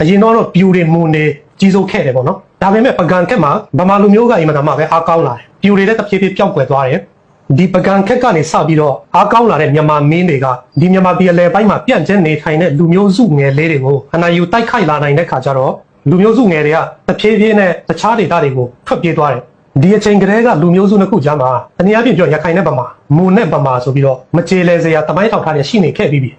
အရင်တော့ပြူတွေမူနေကြီးစိုးခဲ့တယ်ပေါ့နော်ဒါပေမဲ့ပကံခက်မှာဗမာလူမျိုးကအင်မတန်မှပဲအားကောင်းလာတယ်ပြူတွေလည်းတစ်ဖြည်းဖြည်းပျောက်ကွယ်သွားတယ်ဒီပကံခက်ကနေစပြီးတော့အားကောင်းလာတဲ့မြန်မာမင်းတွေကဒီမြန်မာပြည်အလယ်ပိုင်းမှာပြန့်ကျဲနေထိုင်တဲ့လူမျိုးစုငယ်လေးတွေကိုအနာယူတိုက်ခိုက်လာနိုင်တဲ့ခါကျတော့လူမျိုးစုငယ်တွေကတစ်ဖြည်းဖြည်းနဲ့တခြားဒေသတွေကိုထွက်ပြေးသွားတယ်ဒီအချိန်ကလေးကလူမျိုးစုနှစ်ခုကြားမှာတနည်းအားဖြင့်ပြောရခိုင်နဲ့ဗမာမူနဲ့ဗမာဆိုပြီးတော့မကြေလဲစရာတမိုင်းထောက်ထားတဲ့ရှိနေခဲ့ပြီးပြီ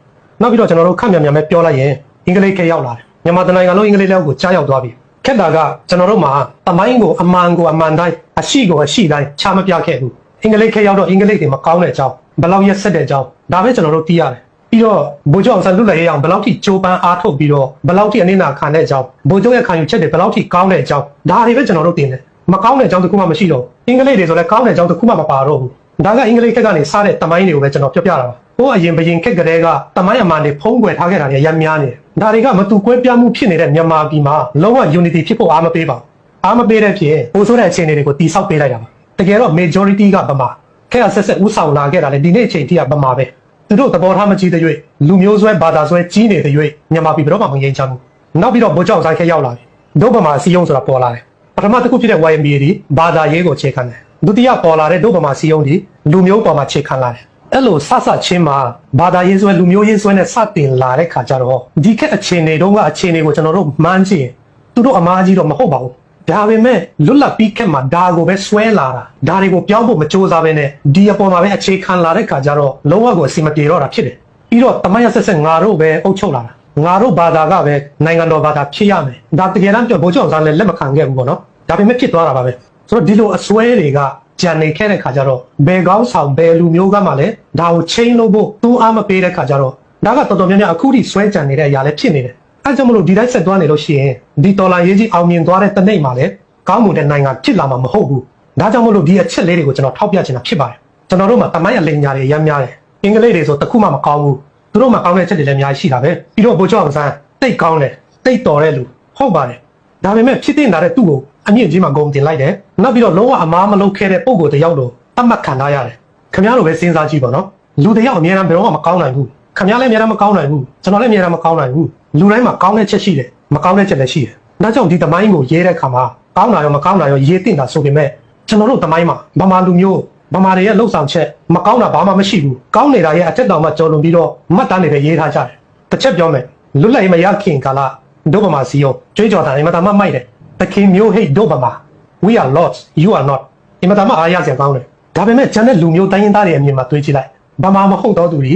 နောက်ပြီးတော့ကျွန်တော်တို့ခက်မြန်မြန်ပဲပြောလိုက်ရင်အင်္ဂလိပ်ခေတ်ရောက်လာတယ် မြန်မာတိုင်းနိုင်ငံလုံးအင်္ဂလိပ်လက်အောက်ကိုကြားရောက်သွားပြီခက်တာကကျွန်တော်တို့မှာတမိုင်းကိုအမှန်ကိုအမှန်တိုင်းအရှိကိုအရှိတိုင်းချမပြခဲ့ဘူးအင်္ဂလိပ်ခေတ်ရောက်တော့အင်္ဂလိပ်တွေမကောင်းတဲ့အကြောင်းဘယ်လောက်ရက်ဆက်တဲ့အကြောင်းဒါပဲကျွန်တော်တို့သိရတယ်ပြီးတော့ဘိုးချုပ်အောင်ဆန်းလွတ်လပ်ရေးအောင်ဘယ်လောက်ထိကြိုးပမ်းအားထုတ်ပြီးတော့ဘယ်လောက်ထိအနစ်နာခံတဲ့အကြောင်းဘိုးချုပ်ရဲ့ခံယူချက်တွေဘယ်လောက်ထိကောင်းတဲ့အကြောင်းဒါတွေပဲကျွန်တော်တို့သိတယ်မကောင်းတဲ့အကြောင်းတစ်ခုမှမရှိတော့ဘူးအင်္ဂလိပ်တွေဆိုလည်းကောင်းတဲ့အကြောင်းတစ်ခုမှမပါတော့ဘူးဒါကအင်္ဂလိပ်ခက်ကနေစားတဲ့တမိုင်းတွေကိုပဲကျွန်တော်ပြောပြတာပါဟိုအရင်ဘရင်ခက်ကလေးကတမိုင်းအမှန်တွေဖုံးကွယ်ထားခဲ့တာတွေအများများနေတယ် ဒါတွေကမတူကွဲပြားမှုဖြစ်နေတဲ့မြန်မာပြည်မှာလုံးဝ unity ဖြစ်ဖို့အားမပေးပါဘူးအားမပေးတဲ့ဖြစ်ပိုဆိုးတဲ့အခြေအနေတွေကိုတိဆောက်ပေးလိုက်တာပါတကယ်တော့ majority ကဗမာခက်ကဆက်ဆက်ဥဆောင်လာခဲ့တာလေဒီနေ့အချိန်ထိကဗမာပဲသူတို့သဘောထားမကြီးတဲ့၍လူမျိုးဆွဲဘာသာဆွဲကြီးနေတဲ့၍မြန်မာပြည်ဘယ်တော့မှမငြိမ်းချမ်းဘူးနောက်ပြီးတော့ဗိုလ်ချုပ်အောင်ဆိုင်ခက်ရောက်လာပြီဒုဗမာစီယုံဆိုတာပေါ်လာတယ်ပထမတစ်ခုဖြစ်တဲ့ YMBA ဒီဘာသာရေးကိုခြေခံတယ်ဒုတိယပေါ်လာတဲ့ဒုဗမာစီယုံဒီလူမျိုးပေါ်မှာခြေခံလာတယ် အဲ့လိုဆဆချင်းမှာဘာသာရေးဆွဲလူမျိုးရေးဆွဲနဲ့စတင်လာတဲ့ခါကျတော့ဒီခက်အခြေအနေတုန်းကအခြေအနေကိုကျွန်တော်တို့မှန်းကြည့်ရင်သူတို့အမားကြီးတော့မဟုတ်ပါဘူးဒါပေမဲ့လွတ်လပ်ပြီးခက်မှာဒါကိုပဲဆွဲလာတာဒါတွေကိုပြောင်းဖို့မကြိုးစားဘဲနဲ့ဒီအပေါ်မှာပဲအခြေခံလာတဲ့ခါကျတော့လုံးဝကိုအစီမပြေတော့တာဖြစ်တယ်ပြီးတော့တမန်ရဆက်ဆက်ငါတို့ပဲအုပ်ချုပ်လာတာငါတို့ဘာသာကပဲနိုင်ငံတော်ဘာသာဖြစ်ရမယ်ဒါတကယ်တမ်းပြောဘိုးချုပ်အောင်ဆန်းလည်းလက်မခံခဲ့ဘူးပေါ့နော်ဒါပေမဲ့ဖြစ်သွားတာပါပဲဆိုတော့ဒီလိုအစွဲတွေက ကြံနေခဲ့တဲ့ခါကျတော့ဘယ်ကောင်းဆောင်ဘယ်လူမျိုးကမှလည်းဒါကိုချိန်လို့ဖို့သူအားမပေးတဲ့ခါကျတော့ဒါကတော်တော်များများအခုထိစွဲကြံနေတဲ့အရာလည်းဖြစ်နေတယ်အဲကြောင့်မလို့ဒီတိုင်းဆက်သွားနေလို့ရှိရင်ဒီတော်လာရေးကြီးအောင်မြင်သွားတဲ့တနေ့မှာလည်းကောင်းမွန်တဲ့နိုင်ငံဖြစ်လာမှာမဟုတ်ဘူးဒါကြောင့်မလို့ဒီအချက်လေးတွေကိုကျွန်တော်ထောက်ပြချင်တာဖြစ်ပါတယ်ကျွန်တော်တို့မှာတမိုင်းအလိမ်ညာတွေရမ်းများတယ်အင်္ဂလိပ်တွေဆိုတခုမှမကောင်းဘူးသူတို့မှာကောင်းတဲ့ချက်တွေလည်းအများကြီးရှိတာပဲပြီးတော့ဘိုးကျောင်းအောင်ဆန်းတိတ်ကောင်းတယ်တိတ်တော်တဲ့လူဟုတ်ပါတယ်ဒါပေမဲ့ဖြစ်တင်လာတဲ့သူ့ကို အမြင့်ကြီးမှာဂုံတင်လိုက်တယ်နောက်ပြီးတော့လုံးဝအမားမလုပ်ခဲ့တဲ့ပုံကိုယ်တစ်ယောက်လိုတတ်မှတ်ခံထားရတယ်ခင်ဗျားတို့ပဲစဉ်းစားကြည့်ပါနော်လူတစ်ယောက်အများအားဘယ်တော့မှမကောင်းနိုင်ဘူးခင်ဗျားလည်းအများအားမကောင်းနိုင်ဘူးကျွန်တော်လည်းအများအားမကောင်းနိုင်ဘူးလူတိုင်းမှာကောင်းတဲ့ချက်ရှိတယ်မကောင်းတဲ့ချက်လည်းရှိတယ်ဒါကြောင့်ဒီသမိုင်းကိုရေးတဲ့အခါမှာကောင်းတာရောမကောင်းတာရောရေးတင်တာဆိုပေမဲ့ကျွန်တော်တို့သမိုင်းမှာဗမာလူမျိုးဗမာတွေရဲ့လှုပ်ဆောင်ချက်မကောင်းတာဘာမှမရှိဘူးကောင်းနေတာရဲ့အထက်တောင်မှကြော်လွန်ပြီးတော့မှတ်တမ်းတွေပဲရေးထားကြတယ်တစ်ချက်ပြောမယ်လွတ်လပ်ရေးမရခင်ကာလဒုဗမာစီယောကြွေးကြော်တာအင်မတန်မှမိုက်တယ် တခင်မျိုးဟိတ်ဒုဗမာ we are lost you are not အင်မတန်မှအားရစရာကောင်းတယ်ဒါပေမဲ့ကျန်တဲ့လူမျိုးတိုင်းရင်းသားတွေအမြင်မှာတွေးကြည့်လိုက်ဗမာမဟုတ်တော့သူတွေ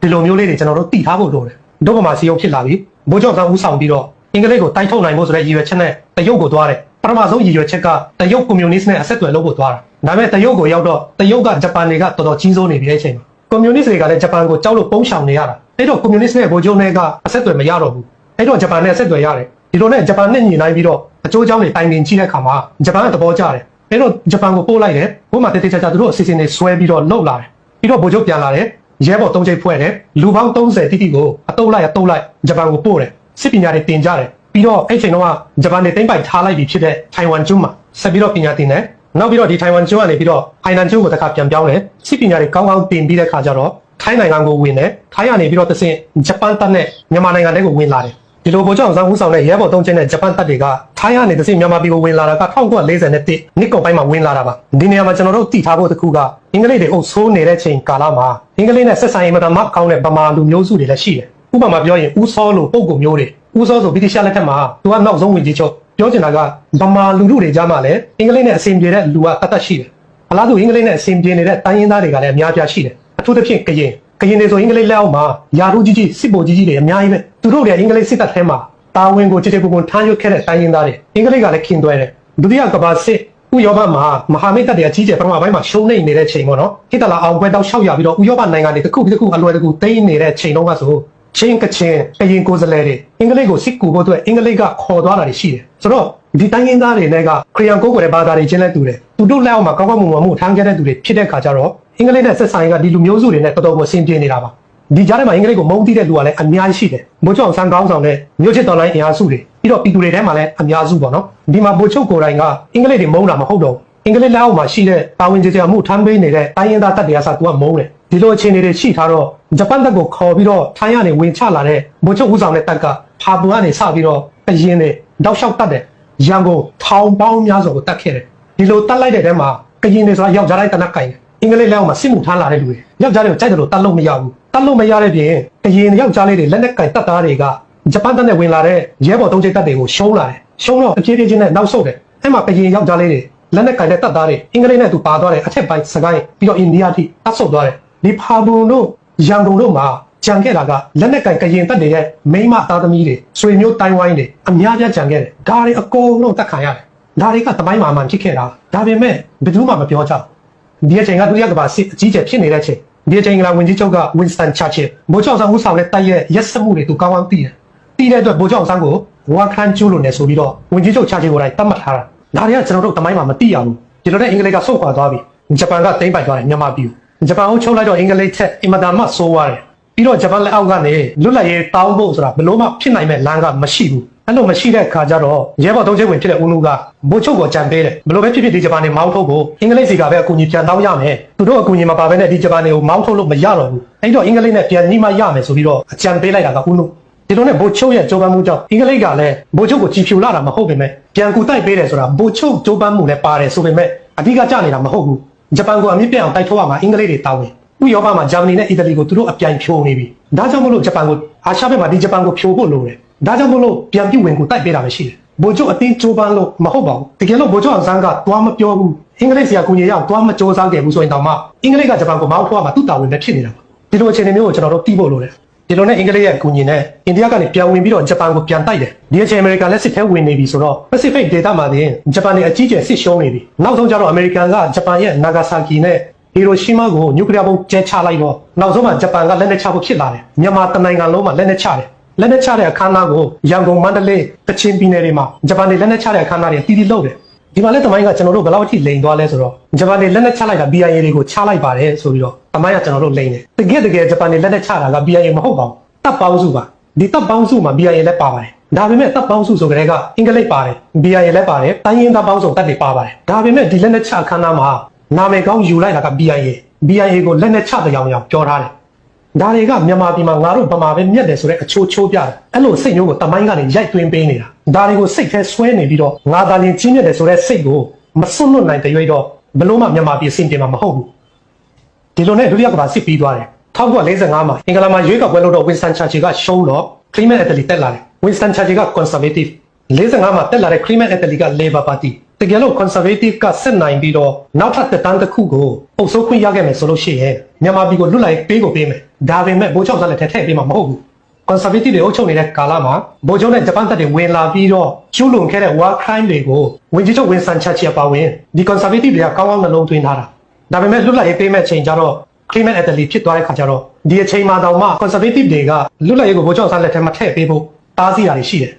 ဒီလိုမျိုးလေးတွေကျွန်တော်တို့သိထားဖို့လိုတယ်ဒုဗမာစီယောဖြစ်လာပြီဘိုးကျော်ကဦးဆောင်ပြီးတော့အင်္ဂလိပ်ကိုတိုက်ထုတ်နိုင်ဖို့ဆိုတဲ့ရည်ရွယ်ချက်နဲ့တရုတ်ကိုသွားတယ်ပထမဆုံးရည်ရွယ်ချက်ကတရုတ်ကွန်မြူနစ်နဲ့အဆက်အသွယ်လုပ်ဖို့သွားတာဒါပေမဲ့တရုတ်ကိုရောက်တော့တရုတ်ကဂျပန်တွေကတော်တော်ကြီးစိုးနေပြီတဲ့အချိန်မှာကွန်မြူနစ်တွေကလည်းဂျပန်ကိုကြောက်လို့ပုံရှောင်နေရတာအဲ့တော့ကွန်မြူနစ်နဲ့ဗိုလ်ချုပ်နဲ့ကအဆက်အသွယ်မရတော့ဘူးအဲ့တော့ဂျပန်နဲ့အဆက်အသွယ်ရတယ် ဒီလိုနဲ့ဂျပန်နဲ့ညီနိုင်ပြီးတော့အကျိုးအကြောင်းတွေတိုင်ပင်ကြည့်တဲ့အခါမှာဂျပန်ကသဘောကျတယ်အဲ့တော့ဂျပန်ကိုပို့လိုက်တယ်ဘို့မှာတေးတေးချာချာသူတို့အစီအစဉ်တွေဆွဲပြီးတော့လှုပ်လာတယ်ပြီးတော့ဗိုလ်ချုပ်ပြန်လာတယ်ရဲဘော်၃ချိန်ဖွဲ့တယ်လူပေါင်း30တိတိကိုအတုပ်လိုက်အတုပ်လိုက်ဂျပန်ကိုပို့တယ်စစ်ပညာတွေတင်ကြတယ်ပြီးတော့အဲ့ချိန်တုန်းကဂျပန်တွေတိမ့်ပိုက်ထားလိုက်ပြီဖြစ်တဲ့ထိုင်ဝမ်ကျွန်းမှာဆက်ပြီးတော့ပညာသင်တယ်နောက်ပြီးတော့ဒီထိုင်ဝမ်ကျွန်းကနေပြီးတော့အိုင်နန်ကျွန်းကိုတစ်ခါပြန်ပြောင်းတယ်စစ်ပညာတွေကောင်းကောင်းသင်ပြီးတဲ့ခါကျတော့ထိုင်းနိုင်ငံကိုဝင်တယ်ထိုင်းကနေပြီးတော့တစ်ဆင့်ဂျပန်တပ်နဲ့မြန်မာနိုင်ငံတွေကိုဝင်လာတယ် ဒီလိုဗိုလ်ချုပ်အောင်ဆန်းဦးဆောင်တဲ့ရဲဘော်သုံးချင်းနဲ့ဂျပန်တပ်တွေကထိုင်းကနေတစ်ဆင့်မြန်မာပြည်ကိုဝင်လာတာက1940နဲ့တစ်နှစ်ကုန်ပိုင်းမှာဝင်လာတာပါဒီနေရာမှာကျွန်တော်တို့တည်ထားဖို့တစ်ခုကအင်္ဂလိပ်တွေအုပ်ဆိုးနေတဲ့ချိန်ကာလမှာအင်္ဂလိပ်နဲ့ဆက်ဆံရေးမတမကောင်းတဲ့ဗမာလူမျိုးစုတွေလည်းရှိတယ်ဥပမာပြောရင်ဦးစောလိုပုံကုမျိုးတွေဦးစောဆိုဗြိတိရှလက်ထက်မှာသူကနောက်ဆုံးဝင်ကြီးချုပ်ပြောချင်တာကဗမာလူလူတွေကြားမှာလည်းအင်္ဂလိပ်နဲ့အဆင်ပြေတဲ့လူကတတ်တတ်ရှိတယ်အလားတူအင်္ဂလိပ်နဲ့အဆင်ပြေနေတဲ့တိုင်းရင်းသားတွေကလည်းအများပြားရှိတယ်အထူးသဖြင့်ကရင် ကရင်တွေဆိုအင်္ဂလိပ်လက်အောက်မှာယာရုကြီးကြီးစစ်ဗိုလ်ကြီးကြီးတွေအများကြီးပဲသူတို့တွေအင်္ဂလိပ်စစ်တပ်ထဲမှာတာဝန်ကိုကြည်ကြည်ပွန်ပွန်ထမ်းရွက်ခဲ့တဲ့တိုင်းရင်းသားတွေအင်္ဂလိပ်ကလည်းခင်သွဲတယ်ဒုတိယကမ္ဘာစစ်ဥရောပမှာမဟာမိတ်တပ်တွေအကြီးကျယ်ပထမပိုင်းမှာရှုံးနေနေတဲ့ချိန်ပေါ့နော်ဟစ်တလာအောင်ပွဲတောက်လျှောက်ရပြီးတော့ဥရောပနိုင်ငံတွေတစ်ခုပြီးတစ်ခုအလွယ်တကူတိမ့်နေတဲ့ချိန်တုန်းကဆိုချင်းကချင်းကရင်ကိုယ်စားလှယ်တွေအင်္ဂလိပ်ကိုစစ်ကူဖို့အတွက်အင်္ဂလိပ်ကခေါ်သွားတာတွေရှိတယ်ဆိုတော့ ဒီတိုင်းရင်းသားတွေနဲ့ကခရီးယန်ကိုယ်ကိုယ်တဲ့ဘာသာတွေချင်းလဲတူတယ်သူတို့လက်အောက်မှာကောင်းကောင်းမွန်မွန်မှုထမ်းခဲ့တဲ့သူတွေဖြစ်တဲ့ခါကျတော့အင်္ဂလိပ်နဲ့ဆက်ဆံရေးကဒီလူမျိုးစုတွေနဲ့တော်တော်ကိုအဆင်ပြေနေတာပါဒီကြားထဲမှာအင်္ဂလိပ်ကိုမုန်းတိတဲ့လူကလည်းအများကြီးရှိတယ်မိုးချုံဆန်းကောင်းဆောင်တဲ့မြို့ချစ်တော်လိုင်းအင်အားစုတွေပြီးတော့ပြည်သူတွေထဲမှာလည်းအများစုပေါ့နော်ဒီမှာမိုးချုပ်ကိုယ်တိုင်ကအင်္ဂလိပ်တွေမုန်းတာမဟုတ်တော့ဘူးအင်္ဂလိပ်လက်အောက်မှာရှိတဲ့တာဝန်ကျေကျေမှုထမ်းပေးနေတဲ့တိုင်းရင်းသားတပ်တွေကစသူကမုန်းတယ်ဒီလိုအခြေအနေတွေရှိထားတော့ဂျပန်တပ်ကိုခေါ်ပြီးတော့ထိုင်းရနေဝင်ချလာတဲ့မိုးချုပ်ဦးဆောင်တဲ့တပ်ကဖာပွန်ကနေစပြီးတော့အရင်တွေတောက်လျှောက်တတ်တယ် ရန်ကုန်ထောင်ပေါင်းများစွာကိုတတ်ခဲ့တယ်ဒီလိုတတ်လိုက်တဲ့တဲမှာကရင်တွေဆိုတာယောက်ျားတိုင်းတနက်ကင်တယ်အင်္ဂလိပ်လက်အောက်မှာစစ်မှုထမ်းလာတဲ့လူတွေယောက်ျားတွေကိုကြိုက်တယ်လို့တတ်လို့မရဘူးတတ်လို့မရတဲ့ပြင်ကရင်ယောက်ျားလေးတွေလက်နက်ကင်တတ်သားတွေကဂျပန်တပ်နဲ့ဝင်လာတဲ့ရဲဘော်သုံးချိတ်တပ်တွေကိုရှုံးလာတယ်ရှုံးတော့အပြေးပြေးချင်းနဲ့နောက်ဆုတ်တယ်အဲ့မှာကရင်ယောက်ျားလေးတွေလက်နက်ကင်တဲ့တပ်သားတွေအင်္ဂလိပ်နဲ့သူပါသွားတယ်အထက်ပိုင်းစကိုင်းပြီးတော့အိန္ဒိယထိတတ်ဆုတ်သွားတယ်ဒီဖာပွန်တို့ရန်ကုန်တို့မှာ ကြံခဲ့တာကလက်နက်ကင်ကရင်တက်တွေရဲ့မိန်းမသားသမီးတွေဆွေမျိုးတိုင်းဝိုင်းတွေအများကြီးကြံခဲ့တယ်ဒါတွေအကုန်လုံးတက်ခံရတယ်ဒါတွေကတမိုင်းမှာမှဖြစ်ခဲ့တာဒါပေမဲ့ဘယ်သူမှမပြောကြဘူးဒီအချိန်ကဒုတိယကမ္ဘာစစ်အကြီးကျယ်ဖြစ်နေတဲ့အချိန်ဒီအချိန်ကလာဝင်ကြီးချုပ်က Winston Churchill ဗိုလ်ချုပ်အောင်ဆန်းဦးဆောင်တဲ့တိုက်ရဲ့ရက်စက်မှုတွေသူကောင်းကောင်းသိတယ်သိတဲ့အတွက်ဗိုလ်ချုပ်အောင်ဆန်းကိုဝါခန်းကျူးလို့နေဆိုပြီးတော့ဝင်ကြီးချုပ် Churchill ကိုယ်တိုင်တတ်မှတ်ထားတာဒါတွေကကျွန်တော်တို့တမိုင်းမှာမသိရဘူးဒီလိုနဲ့အင်္ဂလိပ်ကဆုတ်ခွာသွားပြီဂျပန်ကတိမ့်ပိုက်သွားတယ်မြန်မာပြည်ကိုဂျပန်ကိုချုပ်လိုက်တော့အင်္ဂလိပ်ထက်အင်မတန်မှဆိုးသွားတယ် ပြီးတော့ဂျပန်လက်အောက်ကနေလွတ်လပ်ရေးတောင်းဖို့ဆိုတာဘလို့မှဖြစ်နိုင်မဲ့လမ်းကမရှိဘူးအဲ့လိုမရှိတဲ့အခါကျတော့ရဲဘော်သုံးချက်ဝင်ဖြစ်တဲ့ဦးလူကဘိုးချုပ်ကိုကြံပေးတယ်ဘလို့ပဲဖြစ်ဖြစ်ဒီဂျပန်နေမောင်းထုတ်ဖို့အင်္ဂလိပ်စီကပဲအကူအညီပြန်တောင်းရမယ်သူတို့အကူအညီမပါဘဲနဲ့ဒီဂျပန်တွေကိုမောင်းထုတ်လို့မရတော့ဘူးအဲ့တော့အင်္ဂလိပ်နဲ့ပြန်ညှိမှရမယ်ဆိုပြီးတော့အကြံပေးလိုက်တာကဦးလူဒီလိုနဲ့ဘိုးချုပ်ရဲ့ကြိုးပမ်းမှုကြောင့်အင်္ဂလိပ်ကလည်းဘိုးချုပ်ကိုကြည်ဖြူလာတာမဟုတ်ပေမဲ့ပြန်ကူတိုက်ပေးတယ်ဆိုတာဘိုးချုပ်ကြိုးပမ်းမှုလည်းပါတယ်ဆိုပေမဲ့အဓိကကြနေတာမဟုတ်ဘူးဂျပန်ကိုအမြင့်ပြတ်အောင်တိုက်ထုတ်ရမှာအင်္ဂလိပ်တွေတောင်းတယ် ဥရောပမှာဂျာမနီနဲ့အီတလီကိုသူတို့အပြိုင်ဖြိုးနေပြီ။ဒါကြောင့်မလို့ဂျပန်ကိုအာရှဘက်မှာဒီဂျပန်ကိုဖြိုးဖို့လိုတယ်။ဒါကြောင့်မလို့ပြန်ပြဝင်ကိုတိုက်ပေးတာမရှိတယ်။ဗိုလ်ချုပ်အတင်းကြိုးပမ်းလို့မဟုတ်ပါဘူး။တကယ်လို့ဗိုလ်ချုပ်အောင်ဆန်းကသွားမပြောဘူး။အင်္ဂလိပ်ဆရာကူညီရအောင်သွားမစ조사ခဲ့ဘူးဆိုရင်တောင်မှအင်္ဂလိပ်ကဂျပန်ကိုမောင်းထွားမှာသူ့တာဝန်ပဲဖြစ်နေတာပါ။ဒီလိုအခြေအနေမျိုးကိုကျွန်တော်တို့သိဖို့လိုတယ်။ဒီလိုနဲ့အင်္ဂလိပ်ရဲ့အကူအညီနဲ့အိန္ဒိယကနေပြန်ဝင်ပြီးတော့ဂျပန်ကိုပြန်တိုက်တယ်။ဒီအချိန်အမေရိကန်လက်စစ်ထဲဝင်နေပြီဆိုတော့ Pacific ဒေသမှာတင်ဂျပန်တွေအကြီးကျယ်စစ်ရှုံးနေပြီ။နောက်ဆုံးကျတော့အမေရိကန်ကဂျပန်ရဲ့နာဂါဆာကီနဲ့ ဟီရိုရှီမာကိုနျူကလ িয়ার ဘုံကျဲချလိုက်တော့နောက်ဆုံးမှာဂျပန်ကလက်နက်ချဖို့ဖြစ်လာတယ်မြန်မာတနိုင်ငံလုံးမှာလက်နက်ချတယ်လက်နက်ချတဲ့အခမ်းအနားကိုရန်ကုန်မန္တလေးကချင်ပြည်နယ်တွေမှာဂျပန်တွေလက်နက်ချတဲ့အခမ်းအနားတွေတီးတီးလုပ်တယ်ဒီမှာလက်သမိုင်းကကျွန်တော်တို့ဘယ်လောက်အထိလိန်သွားလဲဆိုတော့ဂျပန်တွေလက်နက်ချလိုက်တာ BIA တွေကိုချလိုက်ပါတယ်ဆိုပြီးတော့သမိုင်းကကျွန်တော်တို့လိန်တယ်တကယ်တကယ်ဂျပန်တွေလက်နက်ချတာက BIA မဟုတ်ပါဘူးတပ်ပေါင်းစုပါဒီတပ်ပေါင်းစုမှာ BIA လည်းပါပါတယ်ဒါပေမဲ့တပ်ပေါင်းစုဆိုကြတဲ့ကအင်္ဂလိပ်ပါတယ် BIA လည်းပါတယ်တိုင်းရင်းသားပေါင်းစုတပ်တွေပါပါတယ်ဒါပေမဲ့ဒီလက်နက်ချအခမ်းအနားမှာ နာမည်ကောင်းယူလိုက်တာက BIA BIA ကိုလက်နဲ့ချတဲ့အောင်အောင်ပြောထားတယ်။ဒါတွေကမြန်မာပြည်မှာငါတို့ဗမာပဲမြက်တယ်ဆိုတဲ့အချိုးချိုးပြတယ်။အဲ့လိုစိတ်မျိုးကိုတမိုင်းကနေရိုက်သွင်းပေးနေတာ။ဒါတွေကိုစိတ်ထဲဆွဲနေပြီးတော့ငါသာလင်ကြီးမြက်တယ်ဆိုတဲ့စိတ်ကိုမစွန့်လွတ်နိုင်တဲ့ရွေးတော့ဘလို့မှမြန်မာပြည်အဆင်ပြေမှာမဟုတ်ဘူး။ဒီလိုနဲ့ဒုတိယကမ္ဘာစစ်ပြီးသွားတယ်။1945မှာအင်္ဂလန်မှာရွေးကောက်ပွဲလုပ်တော့ Winston Churchill ကရှုံးတော့ Clement Attlee တက်လာတယ်။ Winston Churchill က conservative 45မှာတက်လာတဲ့ Clement Attlee က Labour Party တကယ်လို့ conservative ကစစ်နိုင်ပြီးတော့နောက်ထပ်တက်တန်းတစ်ခုကိုအုပ်စိုးခွင့်ရခဲ့မယ်ဆိုလို့ရှိရင်မြန်မာပြည်ကိုလွတ်လိုက်ပေးကိုပေးမယ်ဒါပေမဲ့ဗိုလ်ချုပ်စားလက်ထက်ထည့်ပေးမှာမဟုတ်ဘူး conservative တွေအုပ်ချုပ်နေတဲ့ကာလမှာဗိုလ်ချုပ်နဲ့ဂျပန်တပ်တွေဝင်လာပြီးတော့ကျူးလွန်ခဲ့တဲ့ war crime တွေကိုဝင်ကြီးချုပ်ဝင်ဆန်ချက်ချီပါဝင်ဒီ conservative တွေကကောင်းကောင်းနှလုံးသွင်းထားတာဒါပေမဲ့လွတ်လိုက်ရေးပေးမဲ့ချိန်ကျတော့ Clement Attlee ဖြစ်သွားတဲ့ခါကျတော့ဒီအချိန်မှာတောင်မှ conservative တွေကလွတ်လပ်ရေးကိုဗိုလ်ချုပ်စားလက်ထက်မှာထည့်ပေးဖို့တားဆီးတာတွေရှိတယ်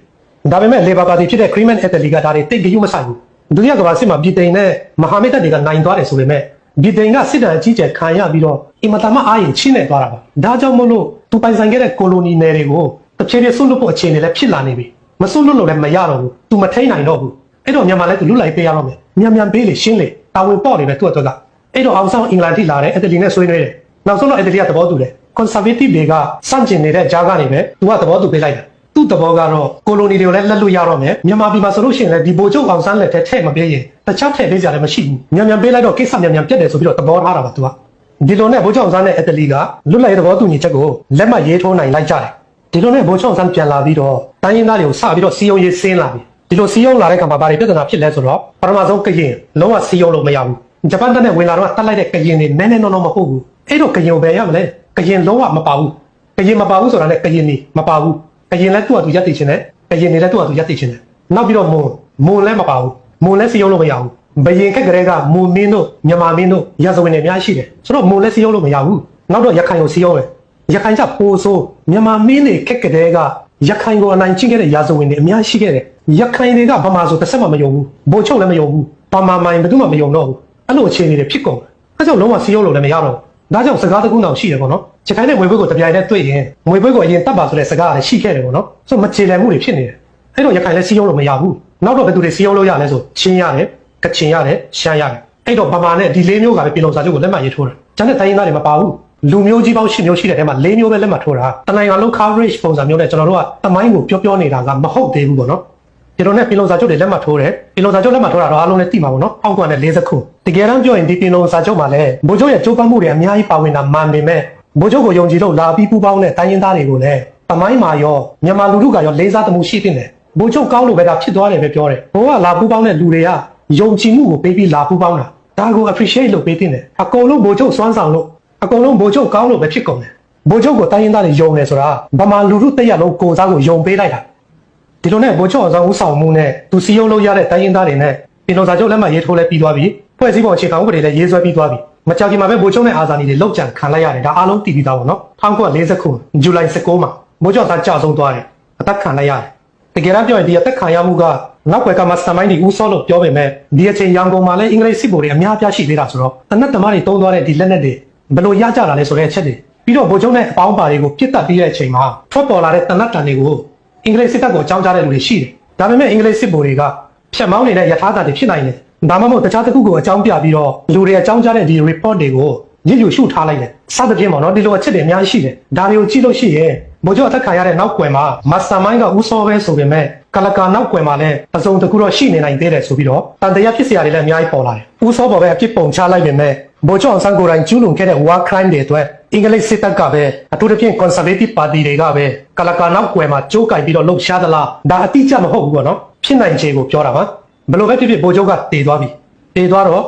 ဒါပေမဲ့ Labour Party ဖြစ်တဲ့ Clement Attlee ကဒါတွေတိတ်ကြွမဆိုင်ဘူး ဒုတိယကမ္ဘာစစ်မှာဗြိတိန်နဲ့မဟာမိတ်တပ်တွေကနိုင်သွားတယ်ဆိုပေမဲ့ဗြိတိန်ကစစ်တပ်အကြီးကျယ်ခံရပြီးတော့အင်မတန်မှအားရင်ချင်းနေသွားတာပါဒါကြောင့်မို့လို့သူပိုင်ဆိုင်ခဲ့တဲ့ကိုလိုနီနယ်တွေကိုတစ်ဖြည်းဖြည်းဆွတ်လွတ်ဖို့အခြေအနေလည်းဖြစ်လာနေပြီမဆွတ်လွတ်လို့လည်းမရတော့ဘူးသူမထိန်နိုင်တော့ဘူးအဲ့တော့မြန်မာလည်းသူလွတ်လိုက်ပေးရတော့မယ်မြန်မြန်ပေးလေရှင်းလေတာဝန်ပေါ့နေပဲသူ့အတွက်ကအဲ့တော့အောင်ဆောင်အင်္ဂလန်ထိလာတယ်အက်တလီနဲ့ဆွေးနွေးတယ်နောက်ဆုံးတော့အက်တလီကသဘောတူတယ် conservative တွေကစန့်ကျင်နေတဲ့ကြားကနေပဲသူကသဘောတူပေးလိုက်တယ် သူ့သဘောကတော့ကိုလိုနီတွေကိုလည်းလက်လွတ်ရတော့မယ်မြန်မာပြည်မှာဆိုလို့ရှိရင်လည်းဒီဘိုလ်ချုပ်အောင်ဆန်းလက်ထက်ထည့်မပေးရင်တခြားထည့်ပေးကြလည်းမရှိဘူးမြန်မြန်ပေးလိုက်တော့ကိစ္စမြန်မြန်ပြတ်တယ်ဆိုပြီးတော့သဘောထားတာပါသူကဒီလိုနဲ့ဘိုလ်ချုပ်အောင်ဆန်းနဲ့အက်တလီကလွတ်လပ်ရေးသဘောတူညီချက်ကိုလက်မှတ်ရေးထိုးနိုင်လိုက်ကြတယ်ဒီလိုနဲ့ဘိုလ်ချုပ်အောင်ဆန်းပြန်လာပြီးတော့တိုင်းရင်းသားတွေကိုစပြီးတော့စီယုံရေးဆင်းလာပြီဒီလိုစီယုံလာတဲ့ခါမှာဘာတွေပြဿနာဖြစ်လဲဆိုတော့ပထမဆုံးကရင်လုံးဝစီယုံလို့မရဘူးဂျပန်တပ်နဲ့ဝင်လာတော့တတ်လိုက်တဲ့ကရင်တွေနည်းနည်းနော်နော်မဟုတ်ဘူးအဲ့တော့ကရင်ကိုပဲရမလဲကရင်လုံးဝမပါဘူးကရင်မပါဘူးဆိုတာနဲ့ကရင်နေမပါဘူး ကရင်လည်းသူ့အတူရက်တည်ခြင်းနဲ့ကရင်နေလည်းသူ့အတူရက်တည်ခြင်းနဲ့နောက်ပြီးတော့မွန်မွန်လည်းမပါဘူးမွန်လည်းစီယုံလို့မရဘူးဘယင်ခက်ကလေးကမွန်မင်းတို့မြန်မာမင်းတို့ရာဇဝင်တွေအများကြီးရှိတယ်ဆိုတော့မွန်လည်းစီယုံလို့မရဘူးနောက်တော့ရခိုင်ကိုစီယုံတယ်ရခိုင်ကပိုဆိုးမြန်မာမင်းတွေခက်ကလေးကရခိုင်ကိုအနိုင်ကျင့်ခဲ့တဲ့ရာဇဝင်တွေအများကြီးရှိခဲ့တယ်ရခိုင်တွေကဗမာဆိုတစ်ဆက်မှမယုံဘူးဘိုလ်ချုပ်လည်းမယုံဘူးဗမာမိုင်ဘယ်သူမှမယုံတော့ဘူးအဲ့လိုအခြေအနေတွေဖြစ်ကုန်တယ်အဲကြောင့်လုံးဝစီယုံလို့လည်းမရတော့ဘူး ဒါကြောင့်စကားတစ်ခုနောက်ရှိတယ်ပေါ့နော်ချက်ခိုင်းတဲ့ငွေဘွေးကိုတပြိုင်တည်းတွေ့ရင်ငွေဘွေးကိုအရင်တတ်ပါဆိုတဲ့စကားကလည်းရှိခဲ့တယ်ပေါ့နော်ဆိုတော့မချေလည်မှုတွေဖြစ်နေတယ်အဲ့တော့ရခိုင်လည်းစီယုံလို့မရဘူးနောက်တော့ဘယ်သူတွေစီယုံလို့ရလဲဆိုချင်းရတယ်ကချင်ရတယ်ရှမ်းရတယ်အဲ့တော့ဗမာနဲ့ဒီလေးမျိုးကပဲပြည်လုံးစာချုပ်ကိုလက်မှတ်ရေးထိုးတယ်ကျန်တဲ့တိုင်းရင်းသားတွေမပါဘူးလူမျိုးကြီးပေါင်း၈မျိုးရှိတဲ့ထဲမှာ၄မျိုးပဲလက်မှတ်ထိုးတာတနိုင်ငံလုံး coverage ပုံစံမျိုးနဲ့ကျွန်တော်တို့ကတမိုင်းကိုပြောပြောနေတာကမဟုတ်သေးဘူးပေါ့နော် ဒီလိုနဲ့ပြည်လုံးစာချုပ်တွေလက်မှတ်ထိုးတယ်ပြည်လုံးစာချုပ်လက်မှတ်ထိုးတာတော့အားလုံးလည်းသိမှာပေါ့နော်အောက်ကနဲ့40ခုတကယ်တမ်းပြောရင်ဒီပြည်လုံးစာချုပ်မှာလည်းဗိုလ်ချုပ်ရဲ့ကြိုးပမ်းမှုတွေအများကြီးပါဝင်တာမှန်ပေမဲ့ဗိုလ်ချုပ်ကိုယုံကြည်လို့လာပြီးပူးပေါင်းတဲ့တိုင်းရင်းသားတွေကိုလည်းတမိုင်းမှာရောမြန်မာလူထုကရောလေးစားတမှုရှိတဲ့တယ်ဗိုလ်ချုပ်ကောင်းလို့ပဲဒါဖြစ်သွားတယ်ပဲပြောတယ်ဘိုးကလာပူးပေါင်းတဲ့လူတွေကယုံကြည်မှုကိုပေးပြီးလာပူးပေါင်းတာဒါကို appreciate လုပ်ပေးတဲ့တယ်အကုန်လုံးဗိုလ်ချုပ်စွမ်းဆောင်လို့အကုန်လုံးဗိုလ်ချုပ်ကောင်းလို့ပဲဖြစ်ကုန်တယ်ဗိုလ်ချုပ်ကိုတိုင်းရင်းသားတွေယုံတယ်ဆိုတာဗမာလူထုတစ်ရက်လုံးကိုယ်စားကိုယုံပေးလိုက်တာ ဒီလိုနဲ့ဗိုလ်ချုပ်အောင်ဆောင်ဦးဆောင်မှုနဲ့သူစီယုံလို့ရတဲ့တိုင်းရင်းသားတွေနဲ့ပြည်တော်စာချုပ်လက်မှတ်ရေးထိုးလဲပြီးသွားပြီဖွဲ့စည်းပုံအခြေခံဥပဒေလည်းရေးဆွဲပြီးသွားပြီမကြာခင်မှာပဲဗိုလ်ချုပ်နဲ့အာဇာနည်တွေလောက်ကြံခံလိုက်ရတယ်ဒါအားလုံးတည်ပြီးသားပေါ့နော်1940ခုဇူလိုင်19မှာဗိုလ်ချုပ်သားကြာဆုံးသွားတယ်အသက်ခံလိုက်ရတယ်တကယ်တော့ပြောရင်ဒီအသက်ခံရမှုကနောက်ွယ်ကမှစတမိုင်းဒီဦးစောလို့ပြောပေမဲ့ဒီအချိန်ရန်ကုန်မှာလည်းအင်္ဂလိပ်စစ်ဗိုလ်တွေအများအပြားရှိသေးတာဆိုတော့တနက်တမတွေတုံးသွားတဲ့ဒီလက်နက်တွေဘယ်လိုရကြတာလဲဆိုတဲ့အချက်တွေပြီးတော့ဗိုလ်ချုပ်နဲ့အပေါင်းပါတွေကိုပြစ်တက်ပြီးတဲ့အချိန်မှာထွက်ပေါ်လာတဲ့တနက်တန်တွေကို အင်္ဂလိပ်စစ်တပ်ကိုအကြောင်းကြားတဲ့လူတွေရှိတယ်။ဒါပေမဲ့အင်္ဂလိပ်စစ်ဗိုလ်တွေကဖြတ်မောင်းနေတဲ့ယထာတန်တွေဖြစ်နိုင်တယ်။ဒါမှမဟုတ်တခြားတစ်ခုကိုအကြောင်းပြပြီးတော့လူတွေအကြောင်းကြားတဲ့ဒီ report တွေကို ရစ်ယူရှုထားလိုက်တယ်။စသဖြင့်ပေါ့နော်ဒီလိုအချက်တွေအများကြီးရှိတယ်။ဒါတွေကိုကြည့်လို့ရှိရင်ဗိုလ်ချုပ်အသက်ခံရတဲ့နောက်ကွယ်မှာမတ်စတာမိုင်းကဦးစောပဲဆိုပေမဲ့ကလကာနောက်ကွယ်မှာလည်းအစုံတစ်ခုတော့ရှိနေနိုင်သေးတယ်ဆိုပြီးတော့တန်တရားဖြစ်စရာတွေလည်းအများကြီးပေါ်လာတယ်။ဦးစောပေါ်ပဲအဖြစ်ပုံချလိုက်ပေမဲ့ဗိုလ်ချုပ်အောင်ဆန်းကိုယ်တိုင်ကျူးလွန်ခဲ့တဲ့ war crime တွေအတွက်အင်္ဂလိပ်စစ်တပ်ကပဲအထူးသဖြင့် conservative party တွေကပဲကလကာနောက်ကွယ်မှာကြိုးကင်ပြီးတော့လှုပ်ရှားသလားဒါအတိအကျမဟုတ်ဘူးပေါ့နော်ဖြစ်နိုင်ခြေကိုပြောတာပါဘယ်လိုပဲဖြစ်ဖြစ်ဗိုလ်ချုပ်ကတည်သွားပြီတည်သွားတော့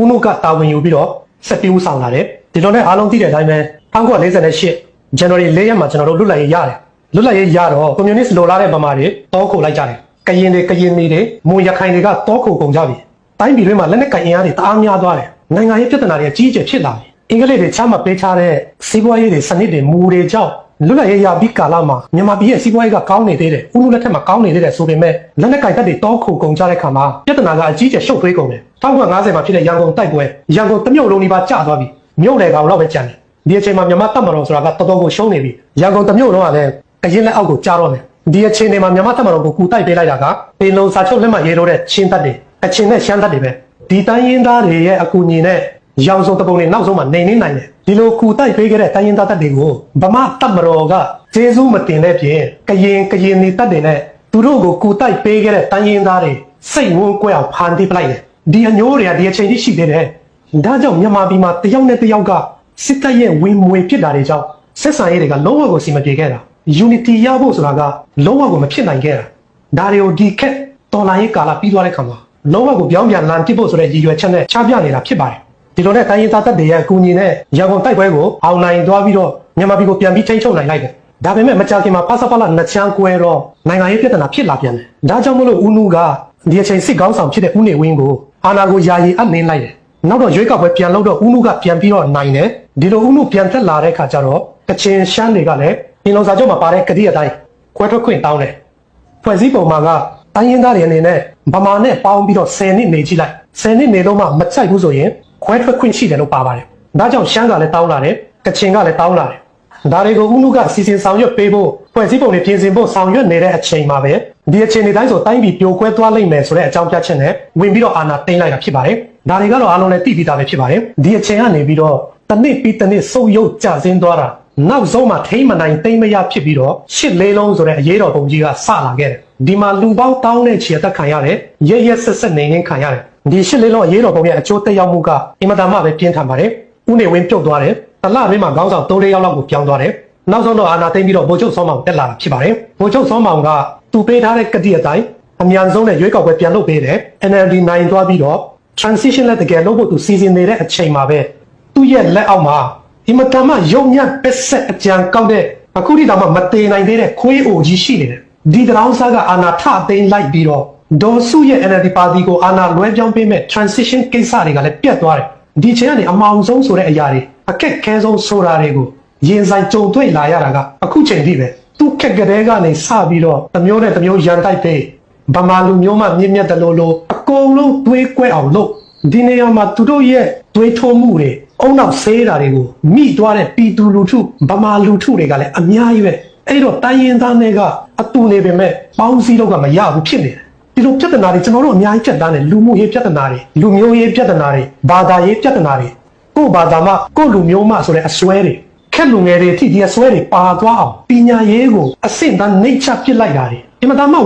ဦးနုကတာဝန်ယူပြီးတော့ ဆက်ပြီးဦးဆောင်လာတယ်ဒီလိုနဲ့အားလုံးသိတဲ့အတိုင်းပဲ1948 January 4ရက်မှာကျွန်တော်တို့လွတ်လပ်ရေးရတယ်လွတ်လပ်ရေးရတော့ communist လိုလားတဲ့ဗမာတွေတောခိုလိုက်ကြတယ်ကရင်တွေကရင်တွေမွန်ရခိုင်တွေကတောခိုကုန်ကြပြီတိုင်းပြည်တွေမှာလက်နက်ကင်အင်အားတွေတအားများသွားတယ်နိုင်ငံရေးပြဿနာတွေအကြီးအကျယ်ဖြစ်လာတယ်အင်္ဂလိပ်တွေချမှတ်ပေးထားတဲ့စီးပွားရေးတွေစနစ်တွေမူတွေကြောင့်လွတ်လပ်ရေးရပြီးကာလမှာမြန်မာပြည်ရဲ့စီးပွားရေးကကောင်းနေသေးတယ်ဦးနုလက်ထက်မှာကောင်းနေသေးတယ်ဆိုပေမဲ့လက်နက်ကင်တပ်တွေတောခိုကုန်ကြတဲ့ခါမှာပြဿနာကအကြီးအကျယ်ရှုပ်ထွေးကုန်တယ် 1950မှာဖြစ်တဲ့ရန်ကုန်တိုက်ပွဲရန်ကုန်တစ်မြို့လုံးဒီပါကျသွားပြီမြို့လေကောင်တော့ပဲကျန်တယ်ဒီအချိန်မှာမြန်မာတပ်မတော်ဆိုတာကတော်တော်ကိုရှုံးနေပြီရန်ကုန်တစ်မြို့လုံးကလည်းအရင်လက်အောက်ကိုကြားတော့မယ်ဒီအချိန်တွေမှာမြန်မာတပ်မတော်ကိုကူတိုက်ပေးလိုက်တာကပင်လုံစာချုပ်လက်မှတ်ရေးထိုးတဲ့ချင်းတပ်တွေအချင်းနဲ့ရှမ်းတပ်တွေပဲဒီတိုင်းရင်းသားတွေရဲ့အကူအညီနဲ့ရောင်စုံတပုံတွေနောက်ဆုံးမှနေနေနိုင်တယ်ဒီလိုကူတိုက်ပေးခဲ့တဲ့တိုင်းရင်းသားတပ်တွေကိုဗမာတပ်မတော်ကကျေးဇူးမတင်တဲ့ပြင်ကရင်ကရင်နေတပ်တွေနဲ့သူတို့ကိုကူတိုက်ပေးခဲ့တဲ့တိုင်းရင်းသားတွေစိတ်ဝန်းကွဲအောင်ဖန်တီးပလိုက်တယ် ဒီအညိုးတွေကဒီအချိန်ကြီးရှိသေးတယ်ဒါကြောင့်မြန်မာပြည်မှာတယောက်နဲ့တယောက်ကစစ်တပ်ရဲ့ဝင်မွေဖြစ်တာတွေကြောင့်ဆက်ဆံရေးတွေကလုံးဝကိုစီမပြေခဲ့တာ unity ရဖို့ဆိုတာကလုံးဝကိုမဖြစ်နိုင်ခဲ့တာဒါတွေကိုဒီခက်တော်လိုင်းရေးကာလပြီးသွားတဲ့ခါမှာလုံးဝကိုပြောင်းပြန်လန်ပြစ်ဖို့ဆိုတဲ့ရည်ရွယ်ချက်နဲ့ချပြနေတာဖြစ်ပါတယ်ဒီလိုနဲ့တိုင်းရင်းသားတပ်တွေရဲ့အကူအညီနဲ့ရန်ကုန်တိုက်ပွဲကိုအောင်နိုင်သွားပြီးတော့မြန်မာပြည်ကိုပြန်ပြီးချိန်ချုပ်နိုင်လိုက်တယ်ဒါပေမဲ့မကြာခင်မှာဖာစဖလာနှစ်ချမ်းကွဲတော့နိုင်ငံရေးပြဿနာဖြစ်လာပြန်တယ်ဒါကြောင့်မလို့ဦးနုကဒီအချိန်စစ်ကောင်းဆောင်ဖြစ်တဲ့ဦးနေဝင်းကို အာဏာကိုယာယီအပ်နှင်းလိုက်တယ်နောက်တော့ရွေးကောက်ပွဲပြန်လုပ်တော့ဦးနုကပြန်ပြီးတော့နိုင်တယ်ဒီလိုဦးနုပြန်သက်လာတဲ့ခါကျတော့ကချင်ရှမ်းတွေကလည်းပြည်လုံးစာချုပ်မှာပါတဲ့ကတိအတိုင်းခွဲထွက်ခွင့်တောင်းတယ်ဖွဲ့စည်းပုံမှာကတိုင်းရင်းသားတွေအနေနဲ့ဗမာနဲ့ပေါင်းပြီးတော့10နှစ်နေကြည့်လိုက်10နှစ်နေတော့မှမကြိုက်ဘူးဆိုရင်ခွဲထွက်ခွင့်ရှိတယ်လို့ပါပါတယ်ဒါကြောင့်ရှမ်းကလည်းတောင်းလာတယ်ကချင်ကလည်းတောင်းလာတယ်ဒါတွေကိုဦးနုကစီစဉ်ဆောင်ရွက်ပေးဖို့ဖွဲ့စည်းပုံတွေပြင်ဆင်ဖို့ဆောင်ရွက်နေတဲ့အချိန်မှာပဲ ဒီအချိန်တွေတိုင်းဆိုတိုင်းပြည်ပြိုကွဲသွားလိမ့်မယ်ဆိုတဲ့အကြောင်းပြချက်နဲ့ဝင်ပြီးတော့အာဏာသိမ်းလိုက်တာဖြစ်ပါတယ်ဒါတွေကတော့အားလုံးလည်းသိပြီးသားပဲဖြစ်ပါတယ်ဒီအချိန်ကနေပြီးတော့တစ်နှစ်ပြီးတစ်နှစ်စုပ်ယုပ်ကျဆင်းသွားတာနောက်ဆုံးမှာထိမ့်မနိုင်သိမ့်မရဖြစ်ပြီးတော့ရှစ်လေးလုံးဆိုတဲ့အရေးတော်ပုံကြီးကစလာခဲ့တယ်ဒီမှာလူပေါင်းတောင်းတဲ့ချီအသက်ခံရတယ်ရဲရဲဆက်ဆက်နေနေခံရတယ်ဒီရှစ်လေးလုံးအရေးတော်ပုံရဲ့အကျိုးသက်ရောက်မှုကအင်မတန်မှပဲပြင်းထန်ပါတယ်ဥနေဝင်းပြုတ်သွားတယ်တလမင်းမှာခေါင်းဆောင်၃လေးယောက်လောက်ကိုပြောင်းသွားတယ်နောက်ဆုံးတော့အာနာသိမ့်ပြီးတော့ဗိုလ်ချုပ်စောမောင်တက်လာတာဖြစ်ပါတယ်ဗိုလ်ချုပ်စောမောင်က သူပေးထားတဲ့ကတိအတိုင်းအမြန်ဆုံးနဲ့ရွေးကောက်ပွဲပြန်လုပ်ပေးတယ် NLD နိုင်သွားပြီးတော့ transition လက်တကယ်လုပ်ဖို့သူစီစဉ်နေတဲ့အချိန်မှာပဲသူ့ရဲ့လက်အောက်မှာဒီမတန်မှယုံညံ့ပက်ဆက်အကြံကောက်တဲ့အခုထိတောင်မှမတည်နိုင်သေးတဲ့ခွေးအိုကြီးရှိနေတယ်ဒီတရောင်းစားကအာနာထသိမ်းလိုက်ပြီးတော့ဒေါ်စုရဲ့ NLD ပါတီကိုအာနာလွဲပြောင်းပေးမဲ့ transition ကိစ္စတွေကလည်းပြတ်သွားတယ်ဒီချိန်ကနေအမောင်ဆုံးဆိုတဲ့အရာတွေအခက်ခဲဆုံးဆိုတာတွေကိုရင်ဆိုင်ကြုံတွေ့လာရတာကအခုချိန်ထိပဲ သူခက်ကလေးကနေစပြီးတော့တစ်မျိုးနဲ့တစ်မျိုးရန်တိုက်ပေးဗမာလူမျိုးမှမြင့်မြတ်တယ်လို့လို့အကုန်လုံးတွေးကွဲအောင်လုပ်ဒီနေရာမှာသူတို့ရဲ့တွေးထိုးမှုတွေအုံနောက်ဆေးတာတွေကိုမိသွားတဲ့ပြည်သူလူထုဗမာလူထုတွေကလည်းအများကြီးပဲအဲ့တော့တိုင်းရင်းသားတွေကအတူနေပေမဲ့ပေါင်းစည်းတော့ကမရဘူးဖြစ်နေတယ်ဒီလိုပြဿနာတွေကျွန်တော်တို့အများကြီးပြတ်သားတယ်လူမှုရေးပြဿနာတွေလူမျိုးရေးပြဿနာတွေဘာသာရေးပြဿနာတွေကိုယ့်ဘာသာမှကိုယ့်လူမျိုးမှဆိုတဲ့အစွဲတွေ ခက်လူငယ်တွေအထိဒီအစွဲတွေပါသွားအောင်ပညာရေးကိုအဆင့်တန်းနှိမ့်ချပစ်လိုက်တာတွေဒီမှာဒါမှ